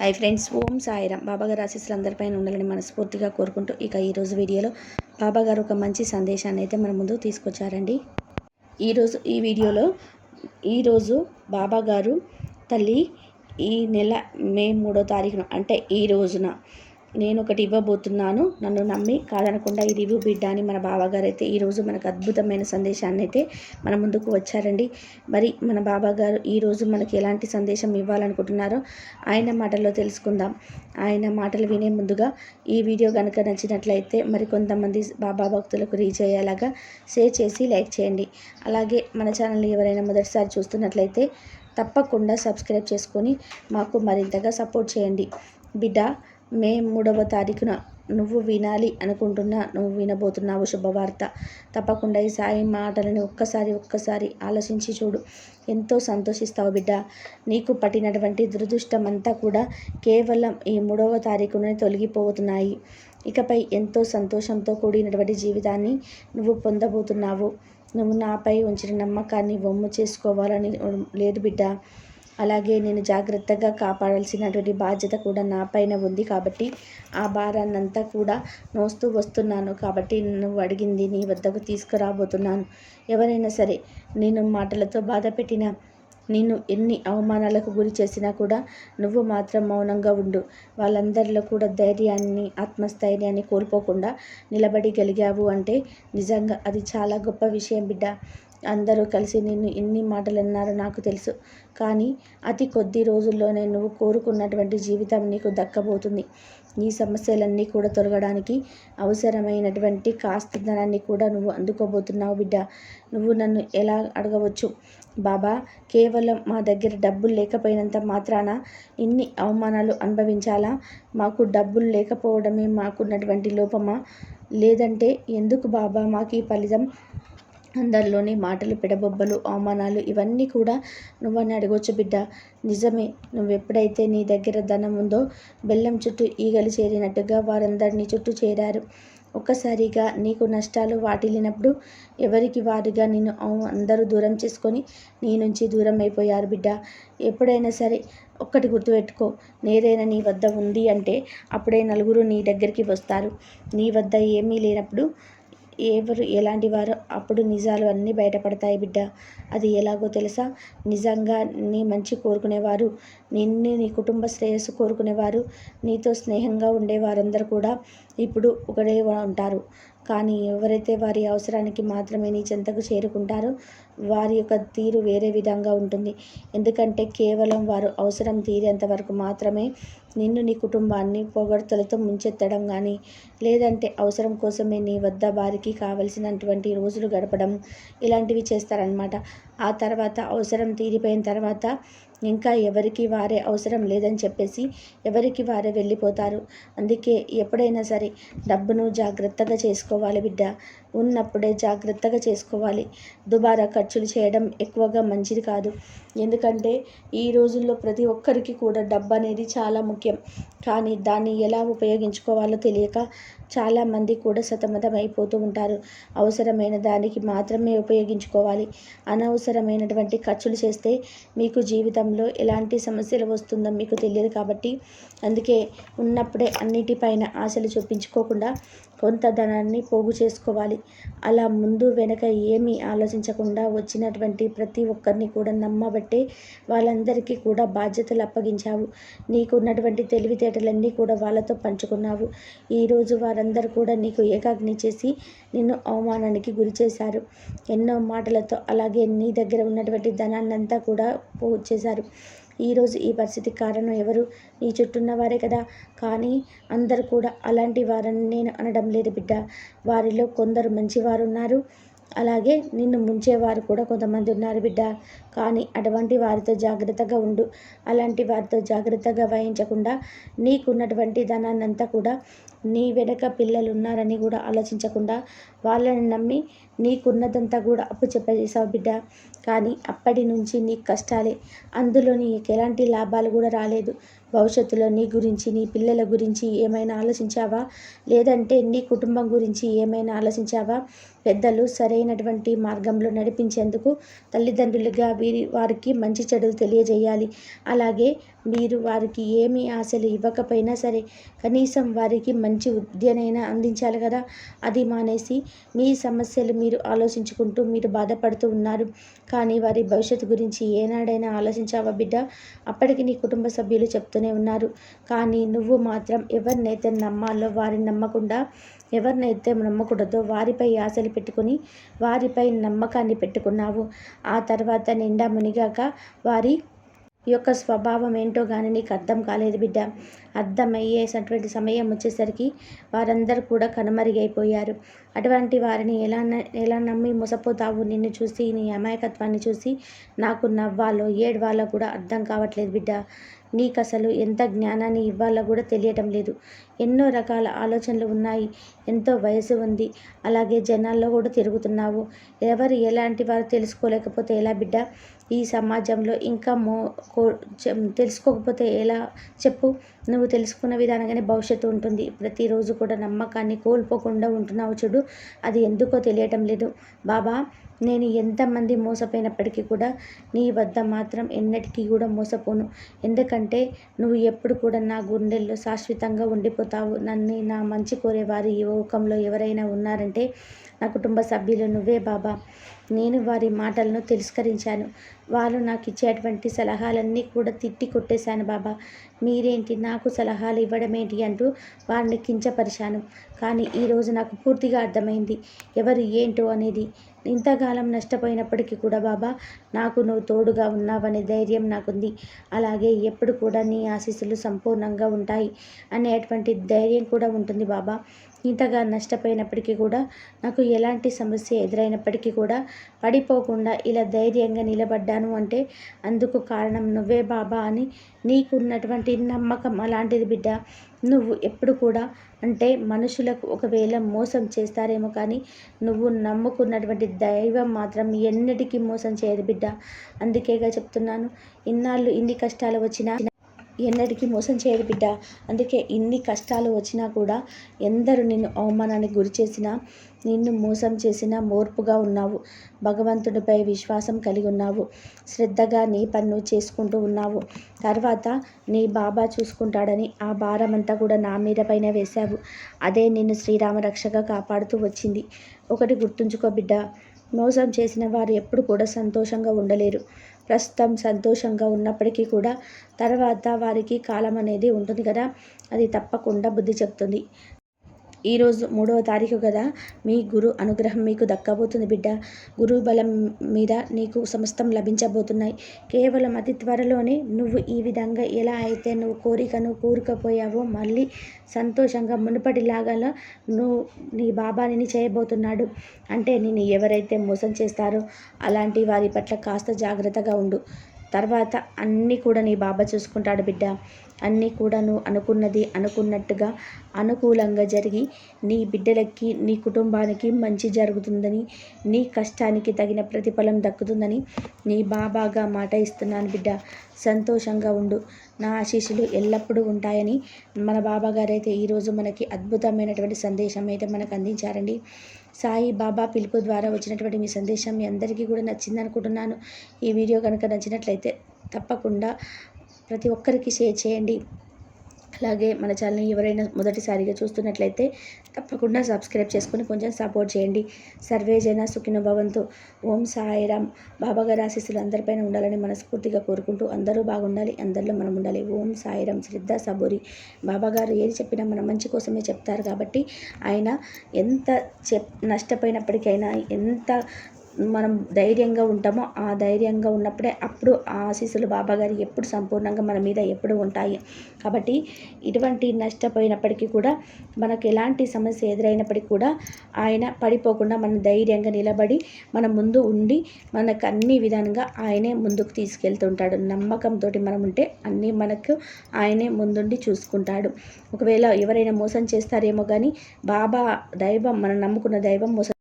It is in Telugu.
హాయ్ ఫ్రెండ్స్ ఓం సాయిరామ్. బాబాగారు ఆశీస్సులు అందరిపైన ఉండాలని మనస్ఫూర్తిగా కోరుకుంటూ ఇక ఈరోజు వీడియోలో బాబాగారు ఒక మంచి సందేశాన్ని అయితే మన ముందు తీసుకొచ్చారండి. ఈరోజు ఈ వీడియోలో ఈరోజు బాబాగారు తల్లి ఈ నెల మే మూడో తారీఖున అంటే ఈ రోజున నేను ఒకటి ఇవ్వబోతున్నాను. నన్ను నమ్మి కాదనకుండా ఇది ఇవ్వు బిడ్డ అని మన బాబాగారు అయితే ఈరోజు మనకు అద్భుతమైన సందేశాన్ని అయితే మన ముందుకు వచ్చారండి. మరి మన బాబాగారు ఈరోజు మనకి ఎలాంటి సందేశం ఇవ్వాలనుకుంటున్నారో ఆయన మాటల్లో తెలుసుకుందాం. ఆయన మాటలు వినే ముందుగా ఈ వీడియో కనుక నచ్చినట్లయితే మరి కొంతమంది బాబా భక్తులకు రీచ్ అయ్యేలాగా షేర్ చేసి లైక్ చేయండి. అలాగే మన ఛానల్ని ఎవరైనా మొదటిసారి చూస్తున్నట్లయితే తప్పకుండా సబ్స్క్రైబ్ చేసుకొని మాకు మరింతగా సపోర్ట్ చేయండి. బిడ్డ మే మూడవ తారీఖున నువ్వు వినాలి అనుకుంటున్నా నువ్వు వినబోతున్నావు శుభవార్త. తప్పకుండా ఈ సాయి మాటలను ఒక్కసారి ఒక్కసారి ఆలోచించి చూడు. ఎంతో సంతోషిస్తావు బిడ్డ. నీకు పట్టినటువంటి దురదృష్టం అంతా కూడా కేవలం ఈ మూడవ తారీఖునే తొలగిపోతున్నాయి. ఇకపై ఎంతో సంతోషంతో కూడినటువంటి జీవితాన్ని నువ్వు పొందబోతున్నావు. నువ్వు నాపై ఉంచిన నమ్మకాన్ని వమ్ము చేసుకోవాలని లేదు బిడ్డ. అలాగే నేను జాగ్రత్తగా కాపాడాల్సినటువంటి బాధ్యత కూడా నా పైన ఉంది కాబట్టి ఆ భారాన్నంతా కూడా మోస్తూ వస్తున్నాను కాబట్టి నువ్వు అడిగింది నీ వద్దకు తీసుకురాబోతున్నాను. ఎవరైనా సరే నేను మాటలతో బాధ పెట్టిన నేను ఎన్ని అవమానాలకు గురి చేసినా కూడా నువ్వు మాత్రం మౌనంగా ఉండు. వాళ్ళందరిలో కూడా ధైర్యాన్ని ఆత్మస్థైర్యాన్ని కోల్పోకుండా నిలబడిగలిగావు అంటే నిజంగా అది చాలా గొప్ప విషయం బిడ్డ. అందరూ కలిసి నిన్ను ఎన్ని మాటలు అన్నారో నాకు తెలుసు. కానీ అతి కొద్ది రోజుల్లోనే నువ్వు కోరుకున్నటువంటి జీవితం నీకు దక్కబోతుంది. నీ సమస్యలన్నీ కూడా తొలగడానికి అవసరమైనటువంటి కాస్త ధనాన్ని కూడా నువ్వు అందుకోబోతున్నావు బిడ్డ. నువ్వు నన్ను ఎలా అడగవచ్చు? బాబా కేవలం మా దగ్గర డబ్బులు లేకపోయినంత మాత్రాన ఇన్ని అవమానాలు అనుభవించాలా? మాకు డబ్బులు లేకపోవడమే మాకున్నటువంటి లోపమా? లేదంటే ఎందుకు బాబా మాకు ఈ ఫలితం అందరిలోని మాటలు పిడబొబ్బలు అవమానాలు ఇవన్నీ కూడా నువ్వని అడగొచ్చు బిడ్డ. నిజమే నువ్వు ఎప్పుడైతే నీ దగ్గర ధనం ఉందో బెల్లం చుట్టూ ఈగలు చేరినట్టుగా వారందరినీ చుట్టూ చేరారు. ఒక్కసారిగా నీకు నష్టాలు వాటిల్లినప్పుడు ఎవరికి వారుగా నిన్ను అందరూ దూరం చేసుకొని నీ నుంచి దూరం అయిపోయారు బిడ్డ. ఎప్పుడైనా సరే ఒక్కటి గుర్తుపెట్టుకో నేదైనా నీ వద్ద ఉంది అంటే అప్పుడే నలుగురు నీ దగ్గరికి వస్తారు. నీ వద్ద ఏమీ లేనప్పుడు ఎవరు ఎలాంటి వారు? అప్పుడు నిజాలు అన్నీ బయటపడతాయి బిడ్డ. అది ఎలాగో తెలుసా? నిజంగా నీ మంచి కోరుకునేవారు నిన్ను నీ కుటుంబ శ్రేయస్సు కోరుకునేవారు నీతో స్నేహంగా ఉండేవారందరూ కూడా ఇప్పుడు ఒకడే ఉంటారు. కానీ ఎవరైతే వారి అవసరానికి మాత్రమే నీ చెంతకు చేరుకుంటారో వారి యొక్క తీరు వేరే విధంగా ఉంటుంది. ఎందుకంటే కేవలం వారు అవసరం తీరేంత వరకు మాత్రమే నిన్ను నీ కుటుంబాన్ని పొగడ్తలతో ముంచెత్తడం కానీ లేదంటే అవసరం కోసమే నీ వద్ద వారికి కావలసినటువంటి రోజులు గడపడం ఇలాంటివి చేస్తారనమాట ఆ తర్వాత అవసరం తీరిపోయిన తర్వాత ఇంకా ఎవరికి వారే అవసరం లేదని చెప్పేసి ఎవరికి వారే వెళ్ళిపోతారు. అందుకే ఎప్పుడైనా సరే డబ్బును జాగ్రత్తగా చేసుకోవాలి బిడ్డ. ఉన్నప్పుడే జాగ్రత్తగా చేసుకోవాలి. దుబారా ఖర్చులు చేయడం ఎక్కువగా మంచిది కాదు. ఎందుకంటే ఈ రోజుల్లో ప్రతి ఒక్కరికి కూడా డబ్బు అనేది చాలా ముఖ్యం. కానీ దాన్ని ఎలా ఉపయోగించుకోవాలో తెలియక చాలామంది కూడా సతమతం అయిపోతూ ఉంటారు. అవసరమైన దానికి మాత్రమే ఉపయోగించుకోవాలి. అనవసరమైనటువంటి ఖర్చులు చేస్తే మీకు జీవితంలో ఎలాంటి సమస్యలు వస్తుందో మీకు తెలియదు కాబట్టి అందుకే ఉన్నప్పుడే అన్నిటిపైన ఆశలు చూపించుకోకుండా కొంత ధనాన్ని పోగు చేసుకోవాలి. అలా ముందు వెనక ఏమీ ఆలోచించకుండా వచ్చినటువంటి ప్రతి ఒక్కరిని కూడా నమ్మబట్టే వాళ్ళందరికీ కూడా బాధ్యతలు అప్పగించావు. నీకు ఉన్నటువంటి తెలివితేటలన్నీ కూడా వాళ్ళతో పంచుకున్నావు. ఈరోజు వారందరూ కూడా నీకు ఏకాగ్ని చేసి నిన్ను అవమానానికి గురి చేశారు. ఎన్నో మాటలతో అలాగే నీ దగ్గర ఉన్నటువంటి ధనాన్నంతా కూడా పోగు చేశారు. ఈరోజు ఈ పరిస్థితికి కారణం ఎవరు? నీ చుట్టూన్న వారే కదా. కానీ అందరు కూడా అలాంటి వారని నేను అనడం లేదు బిడ్డ. వారిలో కొందరు మంచివారు ఉన్నారు. అలాగే నిన్ను ముంచేవారు కూడా కొంతమంది ఉన్నారు బిడ్డ. కానీ అటువంటి వారితో జాగ్రత్తగా ఉండు. అలాంటి వారితో జాగ్రత్తగా వహించకుండా నీకున్నటువంటి ధనాన్నంతా కూడా నీ వెనక పిల్లలు ఉన్నారని కూడా ఆలోచించకుండా వాళ్ళని నమ్మి నీకున్నదంతా కూడా అప్పు చెప్పేసావు బిడ్డ. కానీ అప్పటి నుంచి నీకు కష్టాలే. అందులో నీకు ఎలాంటి లాభాలు కూడా రాలేదు. భవిష్యత్తులో నీ గురించి నీ పిల్లల గురించి ఏమైనా ఆలోచించావా? లేదంటే నీ కుటుంబం గురించి ఏమైనా ఆలోచించావా? పెద్దలు సరైనటువంటి మార్గంలో నడిపించేందుకు తల్లిదండ్రులుగా వీరి వారికి మంచి చెడులు తెలియజేయాలి. అలాగే మీరు వారికి ఏమీ ఆశలు ఇవ్వకపోయినా సరే కనీసం వారికి మంచి మంచి విద్యనైనా అందించాలి కదా? అది మానేసి మీ సమస్యలు మీరు ఆలోచించుకుంటూ మీరు బాధపడుతూ ఉన్నారు. కానీ వారి భవిష్యత్తు గురించి ఏనాడైనా ఆలోచించావా బిడ్డ? అప్పటికి నీ కుటుంబ సభ్యులు చెప్తూనే ఉన్నారు. కానీ నువ్వు మాత్రం ఎవరినైతే నమ్మాలో వారిని నమ్మకుండా ఎవరినైతే నమ్మకూడదో వారిపై ఆశలు పెట్టుకుని వారిపై నమ్మకాన్ని పెట్టుకున్నావు. ఆ తర్వాత నిండా మునిగాక వారి యొక్క స్వభావం ఏంటో కానీ నీకు అర్థం కాలేదు బిడ్డ. అర్థమయ్యేటటువంటి సమయం వచ్చేసరికి వారందరూ కూడా కనుమరుగైపోయారు. అటువంటి వారిని ఎలా ఎలా నమ్మి మోసపోతావు? నిన్ను చూసి నీ అమాయకత్వాన్ని చూసి నాకు నవ్వాలో ఏడవాలో కూడా అర్థం కావట్లేదు బిడ్డ. నీకు అసలు ఎంత జ్ఞానాన్ని ఇవ్వాలో కూడా తెలియటం లేదు. ఎన్నో రకాల ఆలోచనలు ఉన్నాయి. ఎంతో వయసు ఉంది. అలాగే జనాల్లో కూడా తిరుగుతున్నావు. ఎవరు ఎలాంటి వారు తెలుసుకోలేకపోతే ఎలా బిడ్డ? ఈ సమాజంలో ఇంకా మో తెలుసుకోకపోతే ఎలా? చెప్పు. నువ్వు తెలుసుకున్న విధానంగానే భవిష్యత్తు ఉంటుంది. ప్రతిరోజు కూడా నమ్మకాన్ని కోల్పోకుండా ఉంటున్నావు చూడు. అది ఎందుకో తెలియటం లేదు. బాబా నేను ఎంతమంది మోసపోయినప్పటికీ కూడా నీ వద్ద మాత్రం ఎన్నటికీ కూడా మోసపోను. ఎందుకంటే నువ్వు ఎప్పుడు కూడా నా గుండెల్లో శాశ్వతంగా ఉండిపోతావు. నన్ను నా మంచి కోరేవారు ఈ లోకంలో ఎవరైనా ఉన్నారంటే నా కుటుంబ సభ్యులు నువ్వే బాబా. నేను వారి మాటలను తిరస్కరించాను. వారు నాకు ఇచ్చేటువంటి సలహాలన్నీ కూడా తిట్టి కొట్టేశాను బాబా. మీరేంటి? నాకు సలహాలు ఇవ్వడం ఏంటి అంటూ వారిని కించపరిచాను. కానీ ఈరోజు నాకు పూర్తిగా అర్థమైంది. ఎవరు ఏంటో అనేది. ఇంతకాలం నష్టపోయినప్పటికీ కూడా బాబా నాకు నువ్వు తోడుగా ఉన్నావనే ధైర్యం నాకుంది. అలాగే ఎప్పుడు కూడా నీ ఆశీస్సులు సంపూర్ణంగా ఉంటాయి అనేటువంటి ధైర్యం కూడా ఉంటుంది బాబా. ఇంతగా నష్టపోయినప్పటికీ కూడా నాకు ఎలాంటి సమస్య ఎదురైనప్పటికీ కూడా పడిపోకుండా ఇలా ధైర్యంగా నిలబడ్డాను అంటే అందుకు కారణం నువ్వే బాబా అని నీకున్నటువంటి నమ్మకం అలాంటిది బిడ్డ. నువ్వు ఎప్పుడు కూడా అంటే మనుషులకు ఒకవేళ మోసం చేస్తారేమో కానీ నువ్వు నమ్ముకున్నటువంటి దైవం మాత్రం ఎన్నటికీ మోసం చేయదు బిడ్డ. అందుకేగా చెప్తున్నాను ఇన్నాళ్ళు ఇన్ని కష్టాలు వచ్చినా ఎన్నటికీ మోసం చేయదు బిడ్డ. అందుకే ఇన్ని కష్టాలు వచ్చినా కూడా ఎందరు నిన్ను అవమానానికి గురి చేసినా నిన్ను మోసం చేసిన మోర్పుగా ఉన్నావు. భగవంతుడిపై విశ్వాసం కలిగి ఉన్నావు. శ్రద్ధగా నీ పన్ను చేసుకుంటూ ఉన్నావు. తర్వాత నీ బాబా చూసుకుంటాడని ఆ భారం అంతా కూడా నా మీద పైన వేశావు. అదే నిన్ను శ్రీరామ రక్షగా కాపాడుతూ వచ్చింది. ఒకటి గుర్తుంచుకో బిడ్డ. మోసం చేసిన వారు ఎప్పుడు కూడా సంతోషంగా ఉండలేరు. ప్రస్తుతం సంతోషంగా ఉన్నప్పటికీ కూడా తర్వాత వారికి కాలం అనేది ఉంటుంది కదా. అది తప్పకుండా బుద్ధి చెప్తుంది. ఈరోజు మూడవ తారీఖు కదా? మీ గురు అనుగ్రహం మీకు దక్కబోతుంది బిడ్డ. గురు బలం మీద నీకు సమస్తం లభించబోతున్నాయి. కేవలం అతి త్వరలోనే నువ్వు ఈ విధంగా ఎలా అయితే నువ్వు కోరికను కూరుకపోయావో మళ్ళీ సంతోషంగా మునుపటిలాగా నువ్వు నీ బాబాని చేయబోతున్నాడు. అంటే నేను ఎవరైతే మోసం చేస్తారో అలాంటి వారి పట్ల కాస్త జాగ్రత్తగా ఉండు. తర్వాత అన్నీ కూడా నీ బాబా చూసుకుంటాడు బిడ్డ. అన్నీ కూడా నువ్వు అనుకున్నది అనుకున్నట్టుగా అనుకూలంగా జరిగి నీ బిడ్డలకి నీ కుటుంబానికి మంచి జరుగుతుందని నీ కష్టానికి తగిన ప్రతిఫలం దక్కుతుందని నీ బాబాగా మాట ఇస్తున్నాను బిడ్డ. సంతోషంగా ఉండు. నా ఆశీస్సులు ఎల్లప్పుడూ ఉంటాయని మన బాబా గారైతే ఈరోజు మనకి అద్భుతమైనటువంటి సందేశం అయితే మనకు అందించారండి. సాయి బాబా పిలుపు ద్వారా వచ్చినటువంటి మీ సందేశం మీ అందరికీ కూడా నచ్చింది అనుకుంటున్నాను ఈ వీడియో కనుక నచ్చినట్లయితే తప్పకుండా ప్రతి ఒక్కరికి షేర్ చేయండి. అలాగే మన ఛానల్ని ఎవరైనా మొదటిసారిగా చూస్తున్నట్లయితే తప్పకుండా సబ్స్క్రైబ్ చేసుకొని కొంచెం సపోర్ట్ చేయండి. సర్వే జన సుఖిన భవంతు ఓం సాయిరామ్. బాబాగారి ఆశీస్సులు అందరిపైన ఉండాలని మనస్ఫూర్తిగా కోరుకుంటూ అందరూ బాగుండాలి అందరిలో మనం ఉండాలి. ఓం సాయిరామ్. శ్రద్ధ సబూరి. బాబాగారు ఏది చెప్పినా మన మంచి కోసమే చెప్తారు కాబట్టి ఆయన ఎంత చెప్ నష్టపోయినప్పటికైనా ఎంత మనం ధైర్యంగా ఉంటామో ఆ ధైర్యంగా ఉన్నప్పుడే అప్పుడు ఆ ఆశీస్సులు బాబాగారు ఎప్పుడు సంపూర్ణంగా మన మీద ఎప్పుడు ఉంటాయి. కాబట్టి ఇటువంటి నష్టపోయినప్పటికీ కూడా మనకు ఎలాంటి సమస్య ఎదురైనప్పటికీ కూడా ఆయన పడిపోకుండా మన ధైర్యంగా నిలబడి మన ముందు ఉండి మనకు అన్ని విధానంగా ఆయనే ముందుకు తీసుకెళ్తుంటాడు. నమ్మకంతో మనం ఉంటే అన్నీ మనకు ఆయనే ముందుండి చూసుకుంటాడు. ఒకవేళ ఎవరైనా మోసం చేస్తారేమో కానీ బాబా దైవం మనం నమ్ముకున్న దైవం మోసం